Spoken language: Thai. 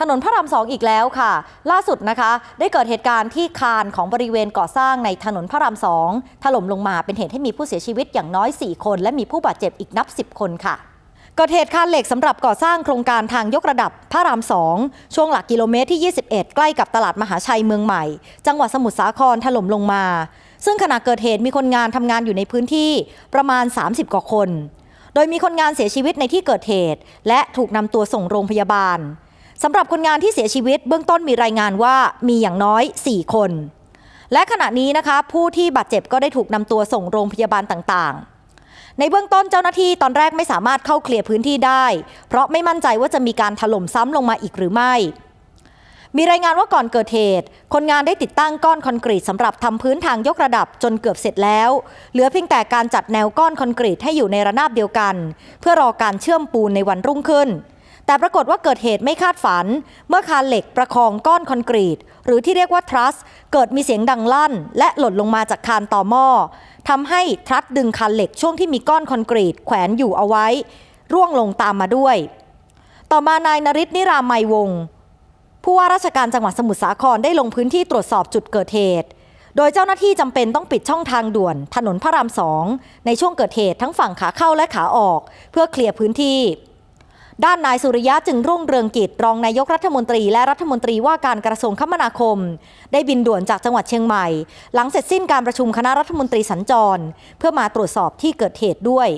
ถนนพระรามสองอีกแล้วค่ะ ล่าสุดนะคะ ได้เกิดเหตุการณ์ที่คานของบริเวณก่อสร้างในถนนพระรามสองถล่มลงมาเป็นเหตุให้มีผู้เสียชีวิตอย่างน้อย 4 คน และมีผู้บาดเจ็บอีกนับ 10 คนค่ะเกิดเหตุคานเหล็กสำหรับก่อสร้างโครงการทางยกระดับพระรามสองช่วงหลักกิโลเมตรที่ 21 ใกล้กับตลาดมหาชัยเมืองใหม่ จังหวัดสมุทรสาครถล่มลงมา ซึ่งขณะเกิดเหตุมีคนงานทำงานอยู่ในพื้นที่ประมาณ 30 กว่าคน โดยมีคนงานเสียชีวิตในที่เกิดเหตุ และถูกนำตัวส่งโรงพยาบาล สำหรับคนงานที่เสียชีวิตเบื้องต้นมีรายงานว่ามีอย่างน้อย 4 คน และขณะนี้นะคะ ผู้ที่บาดเจ็บก็ได้ถูกนำตัวส่งโรงพยาบาลต่างๆ ในเบื้องต้นเจ้าหน้าที่ตอนแรกไม่สามารถเข้าเคลียร์พื้นที่ได้ เพราะไม่มั่นใจว่าจะมีการถล่มซ้ำลงมาอีกหรือไม่ มีรายงานว่าก่อนเกิดเหตุ คนงานได้ติดตั้งก้อนคอนกรีตสำหรับทำพื้นทางยกระดับจนเกือบเสร็จแล้ว เหลือเพียงแต่การจัดแนวก้อนคอนกรีตให้อยู่ในระนาบเดียวกัน เพื่อรอการเชื่อมปูนในวันรุ่งขึ้น แต่ปรากฏว่าเกิดเหตุไม่คาดฝัน เมื่อคานเหล็กประคองก้อนคอนกรีต หรือที่เรียกว่าทรัส เกิดมีเสียงดังลั่น และหล่นลงมาจากคานต่อหม้อทำให้ทรัสดึงคานเหล็กช่วงที่มีก้อนคอนกรีต แขวนอยู่เอาไว้ ร่วงลงตามมาด้วย ต่อมานายนริศนิรามัยวงศ์ผู้ว่าราชการจังหวัดสมุทรสาครได้ลงพื้นที่ตรวจสอบจุดเกิดเหตุ โดยเจ้าหน้าที่จำเป็นต้องปิดช่องทางด่วน ถนนพระรามสองในช่วงเกิดเหตุทั้งฝั่งขาเข้าและขาออก เพื่อเคลียร์พื้นที่ ด้านนายสุริยะจึงรุ่งเรืองกิจรองนายกรัฐมนตรีและรัฐมนตรีว่าการกระทรวงคมนาคม ได้บินด่วนจากจังหวัดเชียงใหม่ หลังเสร็จสิ้นการประชุมคณะรัฐมนตรีสัญจร เพื่อมาตรวจสอบที่เกิดเหตุด้วย